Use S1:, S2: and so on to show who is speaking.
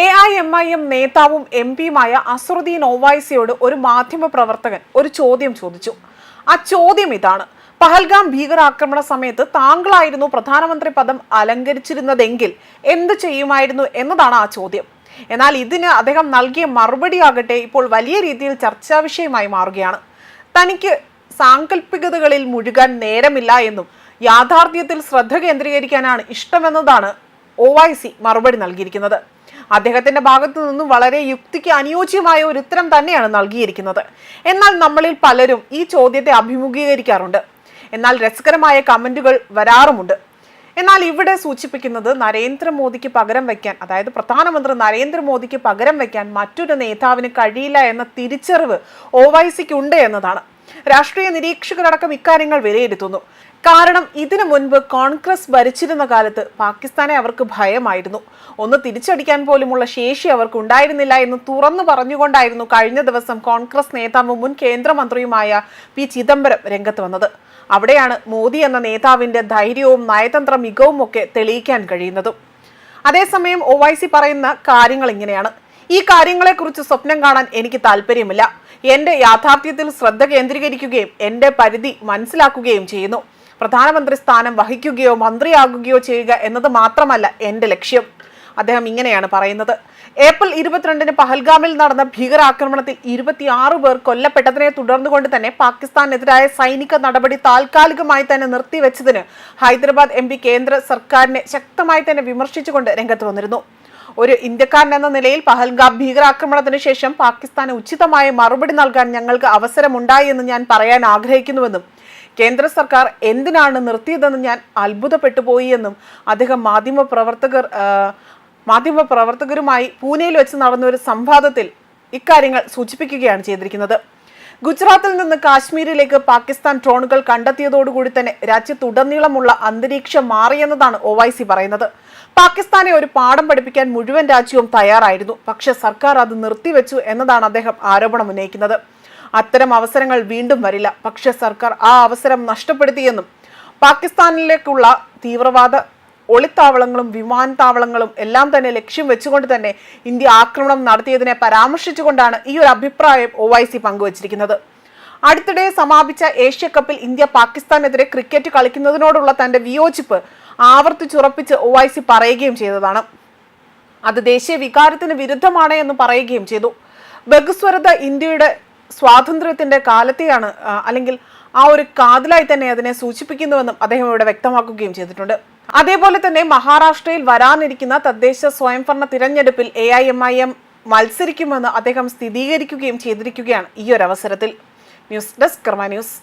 S1: A I M I M നേതാവും M പിയുമായ അസറുദ്ദീൻ ഒവൈസിയോട് ഒരു മാധ്യമ പ്രവർത്തകൻ ഒരു ചോദ്യം ചോദിച്ചു. ആ ചോദ്യം ഇതാണ്. പഹൽഗാം ഭീകരാക്രമണ സമയത്ത് താങ്കളായിരുന്നു പ്രധാനമന്ത്രി പദം അലങ്കരിച്ചിരുന്നതെങ്കിൽ എന്ത് ചെയ്യുമായിരുന്നു എന്നതാണ് ആ ചോദ്യം. എന്നാൽ ഇതിന് അദ്ദേഹം നൽകിയ മറുപടി ആകട്ടെ ഇപ്പോൾ വലിയ രീതിയിൽ ചർച്ചാ വിഷയമായി മാറുകയാണ്. തനിക്ക് സാങ്കല്പികതകളിൽ മുഴുകാൻ നേരമില്ല എന്നും യാഥാർത്ഥ്യത്തിൽ ശ്രദ്ധ കേന്ദ്രീകരിക്കാനാണ് ഇഷ്ടമെന്നതാണ് ഒ മറുപടി നൽകിയിരിക്കുന്നത്. അദ്ദേഹത്തിന്റെ ഭാഗത്തു നിന്നും വളരെ യുക്തിക്ക് അനുയോജ്യമായ ഒരു ഉത്തരം തന്നെയാണ് നൽകിയിരിക്കുന്നത്. എന്നാൽ നമ്മളിൽ പലരും ഈ ചോദ്യത്തെ അഭിമുഖീകരിക്കാറുണ്ട്. എന്നാൽ രസകരമായ കമന്റുകൾ വരാറുമുണ്ട്. എന്നാൽ ഇവിടെ സൂചിപ്പിക്കുന്നത് നരേന്ദ്രമോദിക്ക് പകരം വയ്ക്കാൻ അതായത് പ്രധാനമന്ത്രി നരേന്ദ്രമോദിക്ക് പകരം വയ്ക്കാൻ മറ്റൊരു നേതാവിന് കഴിയില്ല എന്ന തിരിച്ചറിവ് ഒ വൈ സിക്ക് ഉണ്ട് എന്നതാണ്. രാഷ്ട്രീയ നിരീക്ഷകരടക്കം ഇക്കാര്യങ്ങൾ വിലയിരുത്തുന്നു. കാരണം ഇതിനു മുൻപ് കോൺഗ്രസ് ഭരിച്ചിരുന്ന കാലത്ത് പാകിസ്ഥാനെ അവർക്ക് ഭയമായിരുന്നു. ഒന്ന് തിരിച്ചടിക്കാൻ പോലുമുള്ള ശേഷി അവർക്ക് ഉണ്ടായിരുന്നില്ല എന്ന് തുറന്നു പറഞ്ഞുകൊണ്ടായിരുന്നു കഴിഞ്ഞ ദിവസം കോൺഗ്രസ് നേതാവും മുൻ കേന്ദ്രമന്ത്രിയുമായ പി ചിദംബരം രംഗത്ത് വന്നത്. അവിടെയാണ് മോദി എന്ന നേതാവിന്റെ ധൈര്യവും നയതന്ത്ര മികവും ഒക്കെ തെളിയിക്കാൻ കഴിയുന്നതും. അതേസമയം ഒ പറയുന്ന കാര്യങ്ങൾ ഇങ്ങനെയാണ്. ഈ കാര്യങ്ങളെക്കുറിച്ച് സ്വപ്നം കാണാൻ എനിക്ക് താല്പര്യമില്ല. എന്റെ യാഥാർത്ഥ്യത്തിൽ ശ്രദ്ധ കേന്ദ്രീകരിക്കുകയും എന്റെ പരിധി മനസ്സിലാക്കുകയും ചെയ്യുന്നു. പ്രധാനമന്ത്രി സ്ഥാനം വഹിക്കുകയോ മന്ത്രിയാകുകയോ ചെയ്യുക എന്നത് മാത്രമല്ല എന്റെ ലക്ഷ്യം. അദ്ദേഹം ഇങ്ങനെയാണ് പറയുന്നത്. ഏപ്രിൽ ഇരുപത്തിരണ്ടിന് പഹൽഗാമിൽ നടന്ന ഭീകരാക്രമണത്തിൽ ഇരുപത്തിയാറ് പേർ കൊല്ലപ്പെട്ടതിനെ തുടർന്നുകൊണ്ട് തന്നെ പാകിസ്ഥാനെതിരായ സൈനിക നടപടി താൽക്കാലികമായി തന്നെ നിർത്തിവെച്ചതിന് ഹൈദരാബാദ് എം കേന്ദ്ര സർക്കാരിനെ ശക്തമായി തന്നെ വിമർശിച്ചുകൊണ്ട് രംഗത്ത് വന്നിരുന്നു. ഒരു ഇന്ത്യക്കാരൻ എന്ന നിലയിൽ പഹൽഗാം ഭീകരാക്രമണത്തിന് ശേഷം പാകിസ്ഥാന് ഉചിതമായ മറുപടി നൽകാൻ ഞങ്ങൾക്ക് അവസരമുണ്ടായി എന്ന് ഞാൻ പറയാൻ ആഗ്രഹിക്കുന്നുവെന്നും കേന്ദ്ര സർക്കാർ എന്തിനാണ് നിർത്തിയതെന്ന് ഞാൻ അത്ഭുതപ്പെട്ടു പോയി എന്നും അദ്ദേഹം മാധ്യമ പ്രവർത്തകർ മാധ്യമ പ്രവർത്തകരുമായി പൂനെയിൽ വെച്ച് നടന്ന ഒരു സംവാദത്തിൽ ഇക്കാര്യങ്ങൾ സൂചിപ്പിക്കുകയാണ് ചെയ്തിരിക്കുന്നത്. ഗുജറാത്തിൽ നിന്ന് കാശ്മീരിലേക്ക് പാകിസ്ഥാൻ ഡ്രോണുകൾ കണ്ടെത്തിയതോടുകൂടി തന്നെ രാജ്യത്തുടനീളമുള്ള അന്തരീക്ഷം മാറിയെന്നതാണ് ഒവൈസി പറയുന്നത്. പാകിസ്ഥാനെ ഒരു പാഠം പഠിപ്പിക്കാൻ മുഴുവൻ രാജ്യവും തയ്യാറായിരുന്നു. പക്ഷേ സർക്കാർ അത് നിർത്തിവെച്ചു എന്നതാണ് അദ്ദേഹം ആരോപണം ഉന്നയിക്കുന്നത്. അത്തരം അവസരങ്ങൾ വീണ്ടും വരില്ല. പക്ഷേ സർക്കാർ ആ അവസരം നഷ്ടപ്പെടുത്തിയെന്നും പാകിസ്ഥാനിലേക്കുള്ള തീവ്രവാദ ഒളിത്താവളങ്ങളും വിമാനത്താവളങ്ങളും എല്ലാം തന്നെ ലക്ഷ്യം വെച്ചുകൊണ്ട് തന്നെ ഇന്ത്യ ആക്രമണം നടത്തിയതിനെ പരാമർശിച്ചുകൊണ്ടാണ് ഈ ഒരു അഭിപ്രായം ഒ ഐ സി പങ്കുവച്ചിരിക്കുന്നത്. അടുത്തിടെ സമാപിച്ച ഏഷ്യ കപ്പിൽ ഇന്ത്യ പാകിസ്ഥാനെതിരെ ക്രിക്കറ്റ് കളിക്കുന്നതിനോടുള്ള തന്റെ വിയോജിപ്പ് ആവർത്തിച്ചുറപ്പിച്ച് ഒ ഐ സി പറയുകയും ചെയ്തതാണ്. അത് ദേശീയ വികാരത്തിന് വിരുദ്ധമാണ് എന്ന് പറയുകയും ചെയ്തു. ബഹുസ്വരത ഇന്ത്യയുടെ സ്വാതന്ത്ര്യത്തിന്റെ കാലത്തെയാണ് അല്ലെങ്കിൽ ആ ഒരു കാതലായി തന്നെ അതിനെ സൂചിപ്പിക്കുന്നുവെന്നും അദ്ദേഹം ഇവിടെ വ്യക്തമാക്കുകയും ചെയ്തിട്ടുണ്ട്. അതേപോലെ തന്നെ മഹാരാഷ്ട്രയിൽ വരാനിരിക്കുന്ന തദ്ദേശ സ്വയംഭരണ തിരഞ്ഞെടുപ്പിൽ A I M I M മത്സരിക്കുമെന്ന് അദ്ദേഹം സ്ഥിരീകരിക്കുകയും ചെയ്തിരിക്കുകയാണ് ഈ ഒരു അവസരത്തിൽ. News desk Karma news.